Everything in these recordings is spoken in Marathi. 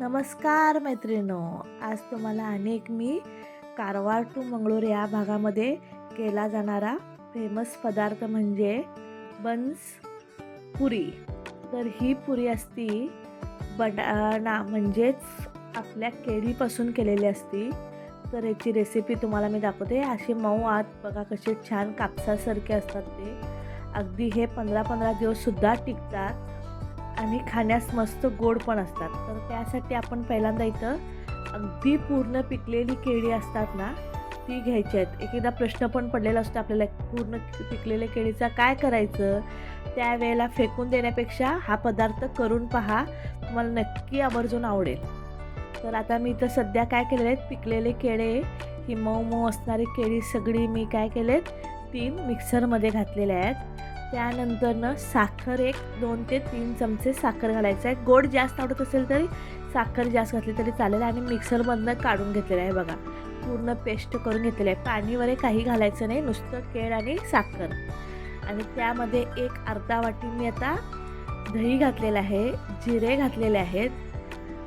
नमस्कार मैत्रिणो. आज तुम्हाला अनेक मी कारवार टू मंगळूर या भागामध्ये केला जाणारा फेमस पदार्थ म्हणजे बन्स पुरी. तर ही पुरी असती बटाणा म्हणजेच आपल्या केळीपासून केलेली असती. तर याची रेसिपी तुम्हाला मी दाखवते. असे मऊ आत बघा कसे छान कापसासारखे असतात ते. अगदी हे पंधरा पंधरा दिवससुद्धा टिकतात. आणि खाण्यास मस्त गोड पण असतात. तर त्यासाठी आपण पहिल्यांदा इथं अगदी पूर्ण पिकलेली केळी असतात ना ती घ्यायची आहेत. एकेदा एकदा प्रश्न पण पडलेला असतो आपल्याला पूर्ण पिकलेल्या केळीचा काय करायचं? त्यावेळेला फेकून देण्यापेक्षा हा पदार्थ करून पहा तुम्हाला नक्की आवर्जून आवडेल. तर आता मी इथं सध्या काय केलेले आहेत? पिकलेले केळे ही मऊ मऊ असणारी केळी सगळी मी काय केलेत? तीन मिक्सरमध्ये घातलेले आहेत. त्यानंतरनं साखर एक दोन ते तीन चमचे साखर घालायचं आहे. गोड जास्त आवडत असेल तरी साखर जास्त घातली तरी चालेल आणि मिक्सरमधनं काढून घेतलेलं आहे बघा. पूर्ण पेस्ट करून घेतलेलं आहे. पाणी वगैरे काही घालायचं नाही नुसतं केळ आणि साखर. आणि त्यामध्ये एक अर्धा वाटी मी आता दही घातलेलं आहे जिरे घातलेले आहेत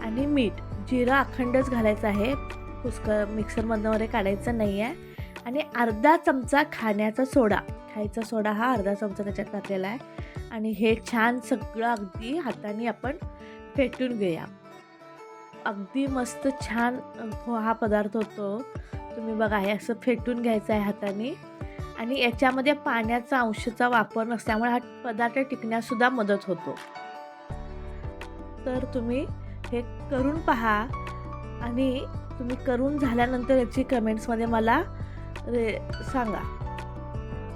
आणि मीठ. जिरं अखंडच घालायचं आहे. पुष्कळ मिक्सरमधनं वगैरे काढायचं नाही आहे. आणि अर्धा चमचा खाण्याचा सोडा. खायचा सोडा हा अर्धा चमचा त्याच्यात घातलेला आहे. आणि हे छान सगळं अगदी हाताने आपण फेटून घेऊया. अगदी मस्त छान हो हा पदार्थ होतो. तुम्ही बघा हे असं फेटून घ्यायचं आहे हाताने. आणि याच्यामध्ये पाण्याचा अंशचा वापर नसल्यामुळे हा पदार्थ टिकण्यासुद्धा मदत होतो. तर तुम्ही हे करून पहा. आणि तुम्ही करून झाल्यानंतर याची कमेंट्समध्ये मला रे सांगा.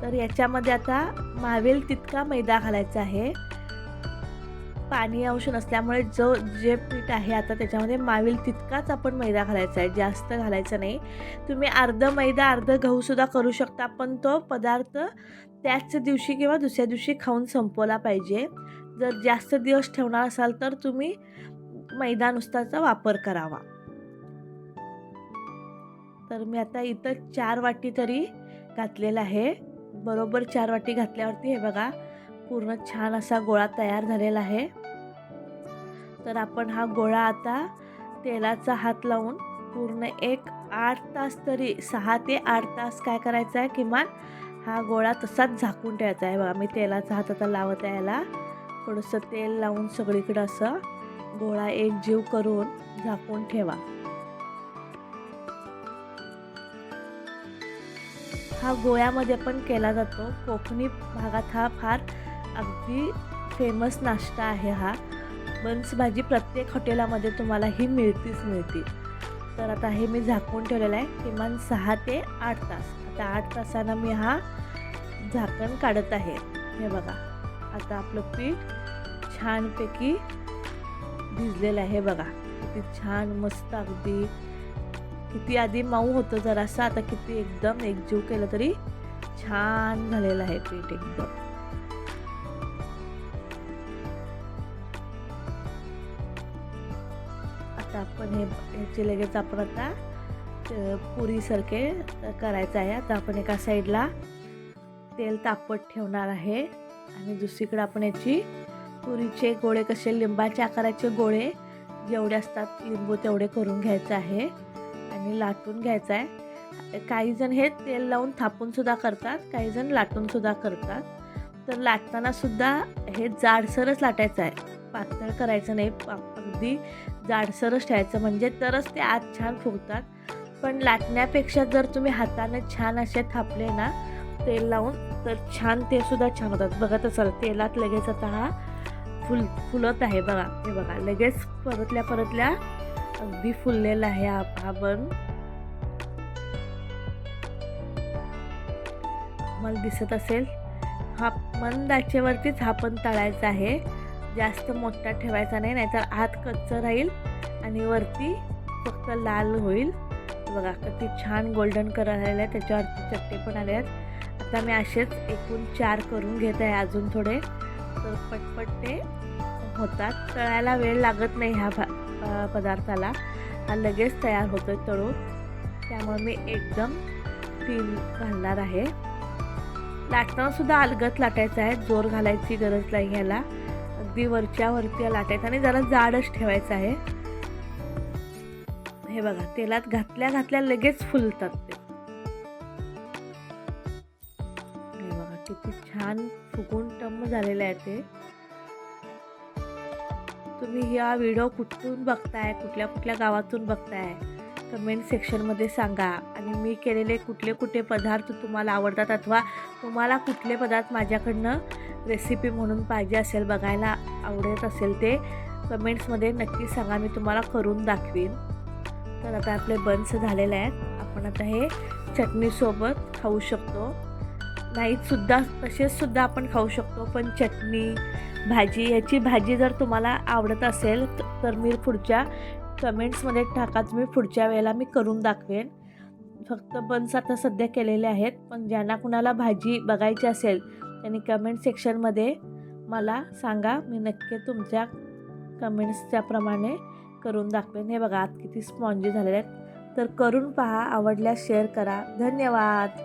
तर याच्यामध्ये आता मावेल तितका मैदा घालायचा आहे. पाणी अंश नसल्यामुळे जो जे पीठ आहे आता त्याच्यामध्ये मावेल तितकाच आपण मैदा घालायचा आहे जास्त घालायचा नाही. तुम्ही अर्ध मैदा अर्ध गहूसुद्धा करू शकता पण तो पदार्थ त्याच दिवशी किंवा दुसऱ्या दिवशी खाऊन संपवला पाहिजे. जर जास्त दिवस ठेवणार असाल तर तुम्ही मैदा नुसताचा वापर करावा. तर मी आता इथं चार वाटी तरी घातलेलं आहे. बरोबर चार वाटी घातल्यावरती हे बघा पूर्ण छान असा गोळा तयार झालेला आहे. तर आपण हा गोळा आता तेलाचा हात लावून पूर्ण एक आठ तास तरी सहा ते आठ तास काय करायचं आहे किमान हा गोळा तसाच झाकून ठेवायचा आहे. बघा मी तेलाचा हात आता लावत आहे याला. थोडंसं तेल लावून सगळीकडं असं गोळा एक जीव करून झाकून ठेवा. हा गोव्यामध्ये पण केला जातो. कोकणी भागात हा फार अगदी फेमस नाश्ता आहे हा. बन्स भाजी प्रत्येक हॉटेलामध्ये तुम्हाला ही मिळतीच मिळते. तर आता हे मी झाकून ठेवलेलं आहे. किमान सहा ते आठ तास. आता आठ तासानं मी हा झाकण काढत आहे. हे बघा. आता आपलं पीठ छानपैकी भिजलेलं आहे. बघा. किती छान मस्त अगदी किती आधी मऊ होतं जरासं. आता किती एकदम एकजीव केलं तरी छान झालेलं आहे पीठ एकदम. आता आपण हे ह्याचे लगेच आपण आता पुरीसारखे करायचं आहे. आता आपण एका साईडला तेल तापत ठेवणार आहे. आणि दुसरीकडे आपण याची पुरीचे गोळे कसे लिंबाच्या आकाराचे गोळे जेवढे असतात लिंबू तेवढे करून घ्यायचं आहे. आणि लाटून घ्यायचं आहे काही जण हे तेल लावून थापूनसुद्धा करतात काही जण लाटूनसुद्धा करतात. तर लाटतानासुद्धा हे जाडसरच लाटायचं आहे पातळ करायचं नाही अगदी जाडसरच ठेवायचं. म्हणजे तरच ते आत छान फुगतात. पण लाटण्यापेक्षा जर तुम्ही हाताने छान असे थापले ना तेल लावून तर छान ते सुद्धा छान होतात. बघत असाल तेलात लगेच आता हा फुल फुलत आहे बघा. हे बघा लगेच परतल्या परतल्या अगदी फुललेला आहे हा हा मला दिसत असेल हा मंद दाचेवरतीच हा पण तळायचा आहे. जास्त मोठा ठेवायचा नाही नाहीतर आत कच्चं राहील आणि वरती फक्त लाल होईल. बघा किती छान गोल्डन कलर आलेला आहे त्याच्यावरती चट्टे पण आले आहेत. आता मी असेच एकूण चार करून घेत आहे अजून थोडे. तर पटपट ते होतात. तळायला वेळ लागत नाही ह्या भा पदार्थाला. हा लगेच तयार होतो आहे तळून. त्यामुळे मी एकदम तीन घालणार आहे. लाटतानासुद्धा अलगत लाटायचं आहे. जोर घालायची गरज नाही ह्याला. अगदी वरच्या वरती लाटायचं आणि जरा जाडच ठेवायचं आहे. हे बघा तेलात घातल्या घातल्या लगेच फुलतात ते. हे बघा किती छान फुगून टम्म झालेलं आहे ते. तुम्ही हा व्हिडिओ कुठून बघताय? कुठल्या कुठल्या गावातून बघताय? कमेंट सेक्शनमध्ये सांगा. आणि मी केलेले कुठले कुठले पदार्थ तुम्हाला आवडतात अथवा तुम्हाला कुठले पदार्थ माझ्याकडनं रेसिपी म्हणून पाहिजे असेल बघायला आवडत असेल ते कमेंट्समध्ये नक्की सांगा. मी तुम्हाला करून दाखवीन. तर आता आपले बन्स झालेले आहेत. आपण आता हे चटणीसोबत खाऊ शकतो. नाहीतसुद्धा तसेचसुद्धा आपण खाऊ शकतो. पण चटणी भाजी याची भाजी जर तुम्हाला आवडत असेल तर मी पुढच्या कमेंट्समध्ये टाका. तुम्ही पुढच्या वेळेला मी करून दाखवेन. फक्त बन्स आता सध्या केलेले आहेत पण ज्यांना कुणाला भाजी बघायची असेल त्यांनी कमेंट सेक्शनमध्ये मला सांगा. मी नक्की तुमच्या कमेंट्सच्याप्रमाणे करून दाखवेन. हे बघा आत किती स्पॉन्जी झालेले आहेत. तर करून पहा आवडल्यास शेअर करा. धन्यवाद!